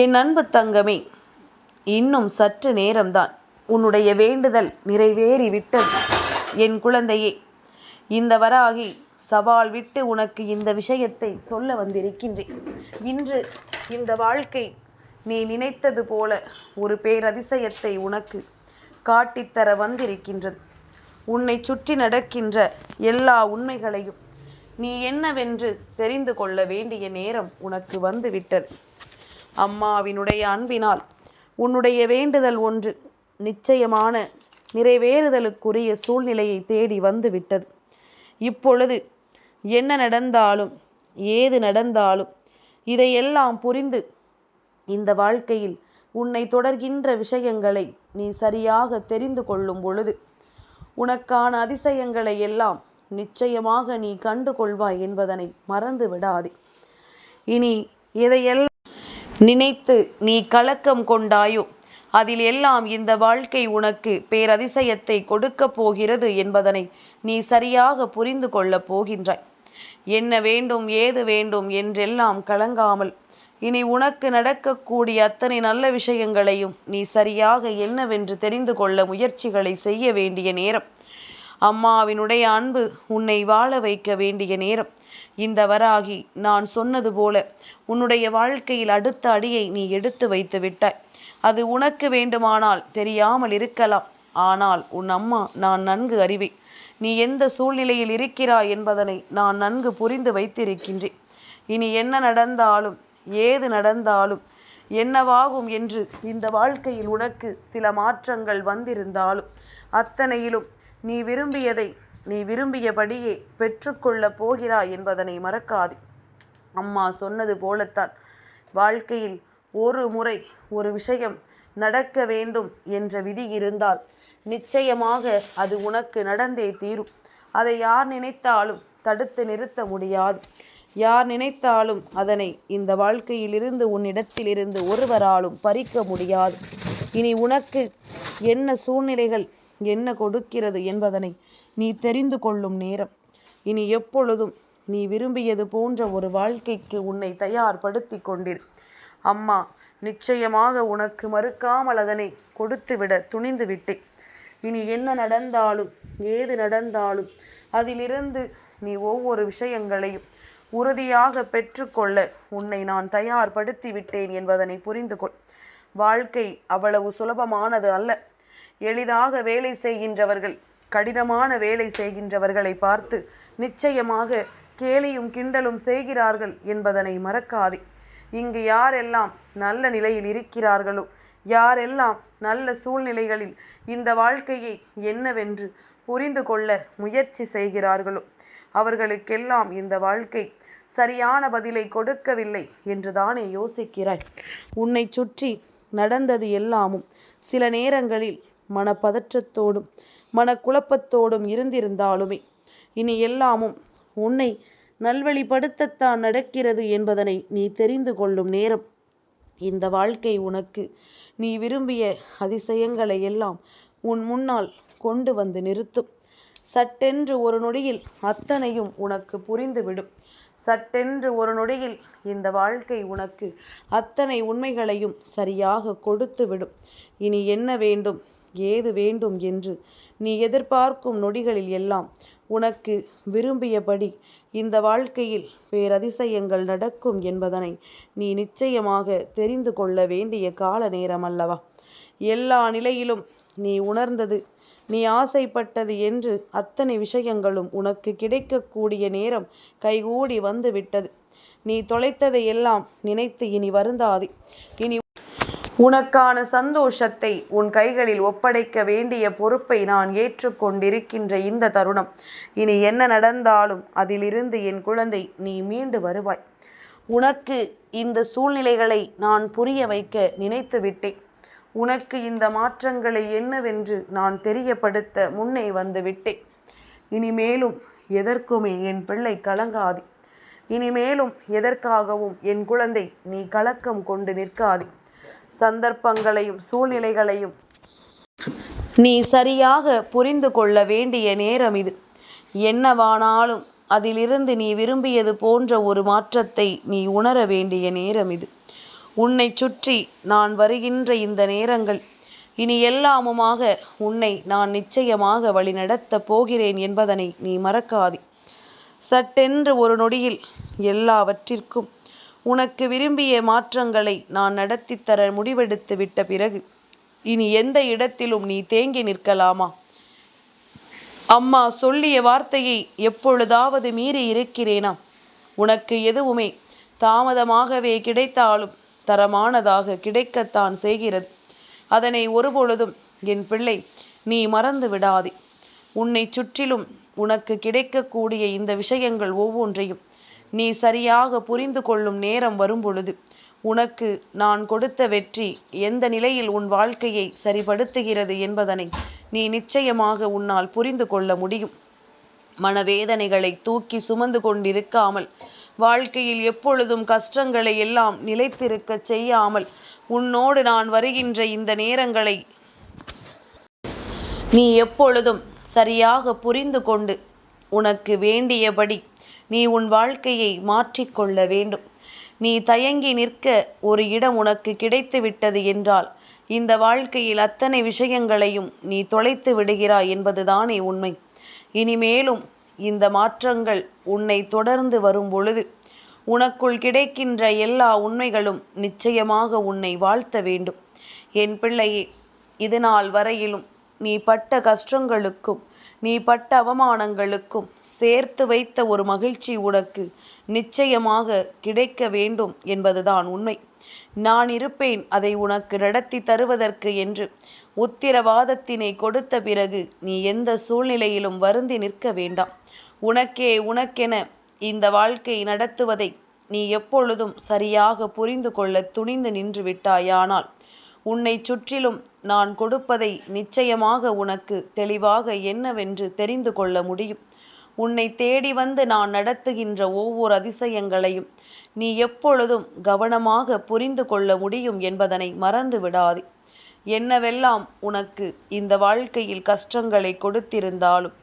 என் அன்பு தங்கமே இன்னும் சற்று நேரம்தான். உன்னுடைய வேண்டுதல் நிறைவேறிவிட்டது. என் குழந்தையே இந்த வராகி சவால் விட்டு உனக்கு இந்த விஷயத்தை சொல்ல வந்திருக்கின்றேன். இன்று இந்த வாழ்க்கை நீ நினைத்தது போல ஒரு பேரதிசயத்தை உனக்கு காட்டித்தர வந்திருக்கின்றது. உன்னை சுற்றி நடக்கின்ற எல்லா உண்மைகளையும் நீ என்னவென்று தெரிந்து கொள்ள வேண்டிய நேரம் உனக்கு வந்துவிட்டது. அம்மாவினுடைய அன்பினால் உன்னுடைய வேண்டுதல் ஒன்று நிச்சயமான நிறைவேறுதலுக்குரிய சூழ்நிலையை தேடி வந்துவிட்டது. இப்பொழுது என்ன நடந்தாலும் ஏது நடந்தாலும் இதையெல்லாம் புரிந்து இந்த வாழ்க்கையில் உன்னை தொடர்கின்ற விஷயங்களை நீ சரியாக தெரிந்து கொள்ளும் பொழுது உனக்கான அதிசயங்களை எல்லாம் நிச்சயமாக நீ கண்டு கொள்வாய் என்பதனை மறந்து விடாதே இனி இதையெல்லாம் நினைத்து நீ கலக்கம் கொண்டாயோ? அதில் எல்லாம் இந்த வாழ்க்கை உனக்கு பேரதிசயத்தை கொடுக்கப் போகிறது என்பதனை நீ சரியாக புரிந்து கொள்ளப் போகின்றாய். என்ன வேண்டும் ஏது வேண்டும் என்றெல்லாம் கலங்காமல் இனி உனக்கு நடக்கக்கூடிய அத்தனை நல்ல விஷயங்களையும் நீ சரியாக என்னவென்று தெரிந்து கொள்ள முயற்சிகளை செய்ய வேண்டிய நேரம். அம்மாவினுடைய அன்பு உன்னை வாழ வைக்க வேண்டிய நேரம். இந்த வராகி நான் சொன்னது போல உன்னுடைய வாழ்க்கையில் அடுத்த அடியை நீ எடுத்து வைத்து விட்டாய். அது உனக்கு வேண்டுமானால் தெரியாமல் இருக்கலாம். ஆனால் உன் அம்மா நான் நன்கு அறிவேன். நீ எந்த சூழ்நிலையில் இருக்கிறாய் என்பதனை நான் நன்கு புரிந்து வைத்திருக்கின்றேன். இனி என்ன நடந்தாலும் ஏது நடந்தாலும் என்னவாகும் என்று இந்த வாழ்க்கையில் உனக்கு சில மாற்றங்கள் வந்திருந்தாலும் அத்தனையிலும் நீ விரும்பியதை நீ விரும்பியபடியே பெற்றுக்கொள்ளப் போகிறாய் என்பதனை மறக்காதே. அம்மா சொன்னது போலத்தான். வாழ்க்கையில் ஒரு முறை ஒரு விஷயம் நடக்க வேண்டும் என்ற விதி இருந்தால் நிச்சயமாக அது உனக்கு நடந்தே தீரும். அதை யார் நினைத்தாலும் தடுத்து நிறுத்த முடியாது. யார் நினைத்தாலும் அதனை இந்த வாழ்க்கையிலிருந்து உன்னிடத்திலிருந்து ஒருவராலும் பறிக்க முடியாது. இனி உனக்கு என்ன சூழ்நிலைகள் என்ன கொடுக்கிறது என்பதனை நீ தெரிந்து கொள்ளும் நேரம். இனி எப்பொழுதும் நீ விரும்பியது போன்ற ஒரு வாழ்க்கைக்கு உன்னை தயார்படுத்தி கொண்டிரு. அம்மா நிச்சயமாக உனக்கு மறுக்காமல் அதனை கொடுத்துவிட துணிந்து விட்டேன். இனி என்ன நடந்தாலும் ஏது நடந்தாலும் அதிலிருந்து நீ ஒவ்வொரு விஷயங்களையும் உறுதியாக பெற்றுக்கொள்ள உன்னை நான் தயார்படுத்தி விட்டேன் என்பதனை புரிந்து கொள் வாழ்க்கை அவ்வளவு சுலபமானது அல்ல. எளிதாக வேலை செய்கின்றவர்கள் கடினமான வேலை செய்கின்றவர்களை பார்த்து நிச்சயமாக கேலியும் கிண்டலும் செய்கிறார்கள் என்பதனை மறக்காதே. இங்கு யாரெல்லாம் நல்ல நிலையில் இருக்கிறார்களோ யாரெல்லாம் நல்ல சூழ்நிலைகளில் இந்த வாழ்க்கையை என்னவென்று புரிந்து கொள்ள முயற்சி செய்கிறார்களோ அவர்களுக்கெல்லாம் இந்த வாழ்க்கை சரியான பதிலை கொடுக்கவில்லை என்று தானே யோசிக்கிறாய்? உன்னை சுற்றி நடந்தது எல்லாமும் சில நேரங்களில் மனப்பதற்றத்தோடும் மனக்குழப்பத்தோடும் இருந்திருந்தாலுமே இனி எல்லாமும் உன்னை நல்வழிப்படுத்தத்தான் நடக்கிறது என்பதனை நீ தெரிந்து கொள்ளும் நேரம். இந்த வாழ்க்கை உனக்கு. நீ விரும்பிய அதிசயங்களை எல்லாம் உன் முன்னால் கொண்டு வந்து நிறுத்தும். சட்டென்று ஒரு நொடியில் அத்தனையும் உனக்கு புரிந்துவிடும். சட்டென்று ஒரு நொடியில் இந்த வாழ்க்கை உனக்கு அத்தனை உண்மைகளையும் சரியாக கொடுத்துவிடும். இனி என்ன வேண்டும்? ஏது வேண்டும் என்று நீ எதிர்பார்க்கும் நொடிகளில் எல்லாம் உனக்கு விரும்பியபடி இந்த வாழ்க்கையில் பேரதிசயங்கள் நடக்கும் என்பதனை நீ நிச்சயமாக தெரிந்து கொள்ள வேண்டிய கால நேரம் அல்லவா எல்லா நிலையிலும் நீ உணர்ந்தது நீ ஆசைப்பட்டது என்று அத்தனை விஷயங்களும் உனக்கு கிடைக்கக்கூடிய நேரம் கைகூடி வந்து விட்டது நீ தொலைத்ததை எல்லாம் நினைத்து இனி வருந்தாதே. இனி உனக்கான சந்தோஷத்தை உன் கைகளில் ஒப்படைக்க வேண்டிய பொறுப்பை நான் ஏற்றுக்கொண்டிருக்கின்ற இந்த தருணம். இனி என்ன நடந்தாலும் அதிலிருந்து என் குழந்தை நீ மீண்டு வருவாய். உனக்கு இந்த சூழ்நிலைகளை நான் புரிய வைக்க நினைத்து விட்டேன். உனக்கு இந்த மாற்றங்களை என்னவென்று நான் தெரியப்படுத்த முன்னே வந்து விட்டேன். இனிமேலும் எதற்குமே என் பிள்ளை கலங்காதே. இனிமேலும் எதற்காகவும் என் குழந்தை நீ கலக்கம் கொண்டு நிற்காதே. சந்தர்ப்பங்களையும் சூழ்நிலைகளையும் நீ சரியாக புரிந்து கொள்ள வேண்டிய நேரம் இது. என்னவானாலும் அதிலிருந்து நீ விரும்பியது போன்ற ஒரு மாற்றத்தை நீ உணர வேண்டிய நேரம் இது. உன்னை சுற்றி நான் வருகின்ற இந்த நேரங்கள் இனி எல்லாமுமாக உன்னை நான் நிச்சயமாக வழிநடத்தப் போகிறேன் என்பதனை நீ மறக்காதே. சட்டென்று ஒரு நொடியில் எல்லாவற்றிற்கும் உனக்கு விரும்பிய மாற்றங்களை நான் நடத்தித்தர முடிவெடுத்து விட்ட பிறகு இனி எந்த இடத்திலும் நீ தேங்கி நிற்கலாமா? அம்மா சொல்லிய வார்த்தையை எப்பொழுதாவது மீறி இருக்கிறேனா? உனக்கு எதுவுமே தாமதமாகவே கிடைத்தாலும் தரமானதாக கிடைக்கத்தான் செய்கிறது. அதனை ஒருபொழுதும் என் பிள்ளை நீ மறந்து விடாதே. உன்னை சுற்றிலும் உனக்கு கிடைக்கக்கூடிய இந்த விஷயங்கள் ஒவ்வொன்றையும் நீ சரியாக புரிந்து கொள்ளும் நேரம் வரும்பொழுது உனக்கு நான் கொடுத்த வெற்றி எந்த நிலையில் உன் வாழ்க்கையை சரிபடுத்துகிறது என்பதனை நீ நிச்சயமாக உன்னால் புரிந்து கொள்ள முடியும். மனவேதனைகளை தூக்கி சுமந்து கொண்டிருக்காமல் வாழ்க்கையில் எப்பொழுதும் கஷ்டங்களை எல்லாம் நிலைத்திருக்க செய்யாமல் உன்னோடு நான் வருகின்ற இந்த நேரங்களை நீ எப்பொழுதும் சரியாக புரிந்து கொண்டு உனக்கு வேண்டியபடி நீ உன் வாழ்க்கையை மாற்றிக்கொள்ள வேண்டும். நீ தயங்கி நிற்க ஒரு இடம் உனக்கு கிடைத்து விட்டது என்றால் இந்த வாழ்க்கையில் அத்தனை விஷயங்களையும் நீ தொலைத்து விடுகிறாய் என்பதுதானே உண்மை. இனிமேலும் இந்த மாற்றங்கள் உன்னை தொடர்ந்து வரும் பொழுது உனக்குள் கிடைக்கின்ற எல்லா உண்மைகளும் நிச்சயமாக உன்னை வாழ்த்த வேண்டும். என் பிள்ளையே இது நாள் வரையிலும் நீ பட்ட கஷ்டங்களுக்கும் நீ பட்ட அவமானங்களுக்கும் சேர்த்து வைத்த ஒரு மகிழ்ச்சி உனக்கு நிச்சயமாக கிடைக்க வேண்டும் என்பதுதான் உண்மை. நான் இருப்பேன் அதை உனக்கு நடத்தி தருவதற்கு என்று உத்திரவாதத்தினை கொடுத்த பிறகு நீ எந்த சூழ்நிலையிலும் வருந்தி நிற்க வேண்டாம். உனக்கே உனக்கென இந்த வாழ்க்கை நடத்துவதை நீ எப்பொழுதும் சரியாக புரிந்து கொள்ள துணிந்து நின்று விட்டாயானால் உன்னை சுற்றிலும் நான் கொடுப்பதை நிச்சயமாக உனக்கு தெளிவாக என்னவென்று தெரிந்து கொள்ள முடியும். உன்னை தேடி வந்து நான் நடத்துகின்ற ஒவ்வொரு அதிசயங்களையும் நீ எப்பொழுதும் கவனமாக புரிந்து கொள்ள முடியும் என்பதனை மறந்து விடாதே. என்னவெல்லாம் உனக்கு இந்த வாழ்க்கையில் கஷ்டங்களை கொடுத்திருந்தாலும்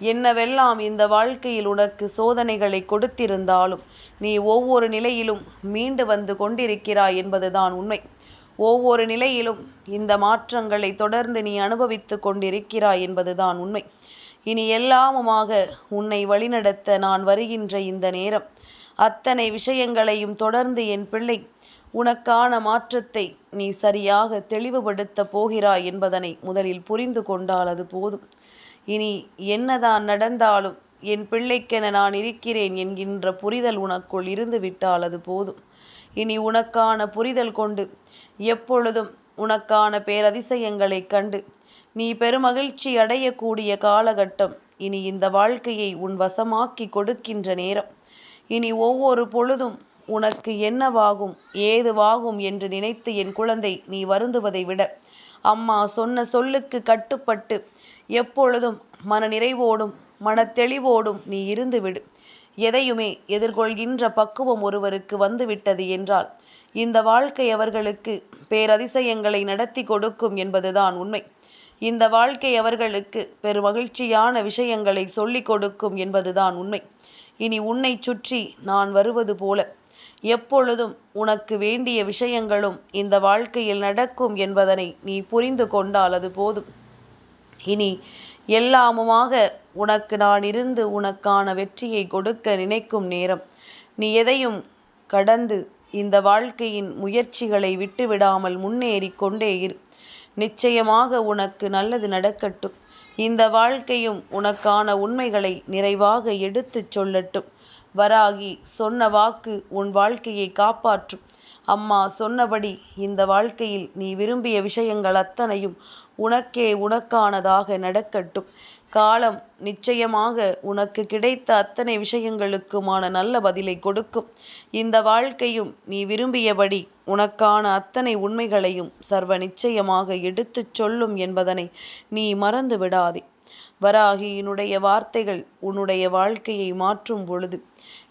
என்னவெல்லாம் இந்த வாழ்க்கையில் உனக்கு சோதனைகளை கொடுத்திருந்தாலும் நீ ஒவ்வொரு நிலையிலும் மீண்டு வந்து கொண்டிருக்கிறாய் என்பதுதான் உண்மை. ஒவ்வொரு நிலையிலும் இந்த மாற்றங்களை தொடர்ந்து நீ அனுபவித்து கொண்டிருக்கிறாய் என்பதுதான் உண்மை. இனி எல்லாமுமாக உன்னை வழிநடத்த நான் வருகின்ற இந்த நேரம். அத்தனை விஷயங்களையும் தொடர்ந்து என் பிள்ளை உனக்கான மாற்றத்தை நீ சரியாக தெளிவுபடுத்தப் போகிறாய் என்பதனை முதலில் புரிந்து கொண்டால் அது போதும். இனி என்னதான் நடந்தாலும் என் பிள்ளைக்கென நான் இருக்கிறேன் என்கின்ற புரிதல் உனக்குள் இருந்து விட்டால் அது போதும். இனி உனக்கான புரிதல் கொண்டு எப்பொழுதும் உனக்கான பேரதிசயங்களை கண்டு நீ பெருமகிழ்ச்சி அடையக்கூடிய காலகட்டம் இனி இந்த வாழ்க்கையை உன் வசமாக்கி கொடுக்கின்ற நேரம். இனி ஒவ்வொரு பொழுதும் உனக்கு என்னவாகும் ஏதுவாகும் என்று நினைத்து என் குழந்தை நீ வருந்துவதை விட அம்மா சொன்ன சொல்லுக்கு கட்டுப்பட்டு எப்பொழுதும் மன நிறைவோடும் மனத்தெளிவோடும் நீ இருந்துவிடு. எதையுமே எதிர்கொள்கின்ற பக்குவம் ஒருவருக்கு வந்துவிட்டது என்றால் இந்த வாழ்க்கை அவர்களுக்கு பேரதிசயங்களை நடத்தி கொடுக்கும் என்பதுதான் உண்மை. இந்த வாழ்க்கை அவர்களுக்கு பெருமகிழ்ச்சியான விஷயங்களை சொல்லிக் கொடுக்கும் என்பதுதான் உண்மை. இனி உன்னை சுற்றி நான் வருவது போல. எப்பொழுதும் உனக்கு வேண்டிய விஷயங்களும் இந்த வாழ்க்கையில் நடக்கும் என்பதனை நீ புரிந்து கொண்டால் அது போதும். இனி எல்லாமுமாக உனக்கு நான் இருந்து உனக்கான வெற்றியை கொடுக்க நினைக்கும் நேரம். நீ எதையும் கடந்து இந்த வாழ்க்கையின் முயற்சிகளை விட்டுவிடாமல் முன்னேறி கொண்டே இரு. நிச்சயமாக உனக்கு நல்லது நடக்கட்டும். இந்த வாழ்க்கையும் உனக்கான உண்மைகளை நிறைவாக எடுத்துச் சொல்லட்டும். வராகி சொன்ன வாக்கு உன் வாழ்க்கையை காப்பாற்றும். அம்மா சொன்னபடி இந்த வாழ்க்கையில் நீ விரும்பிய விஷயங்கள் அத்தனையும் உனக்கே உனக்கானதாக நடக்கட்டும். காலம் நிச்சயமாக உனக்கு கிடைத்த அத்தனை விஷயங்களுக்குமான நல்ல பதிலை கொடுக்கும். இந்த வாழ்க்கையும் நீ விரும்பியபடி உனக்கான அத்தனை உண்மைகளையும் சர்வ நிச்சயமாக எடுத்துச் சொல்லும் என்பதனை நீ மறந்து விடாதே. வராகியினுடைய வார்த்தைகள் உன்னுடைய வாழ்க்கையை மாற்றும் பொழுது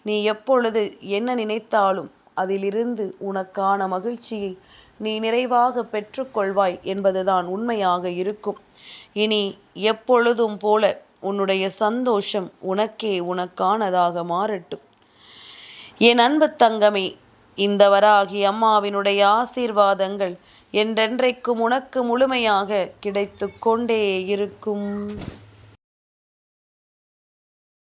நீ எப்பொழுது என்ன நினைத்தாலும் அதிலிருந்து உனக்கான மகிழ்ச்சியை நீ நிறைவாக பெற்றுக்கொள்வாய் என்பதுதான் உண்மையாக இருக்கும். இனி எப்பொழுதும் போல உன்னுடைய சந்தோஷம் உனக்கே உனக்கானதாக மாறட்டும். என் அன்பு தங்கமே இந்த வராகி அம்மாவினுடைய ஆசீர்வாதங்கள் என்றென்றைக்கும் உனக்கு முழுமையாக கிடைத்து கொண்டே இருக்கும்.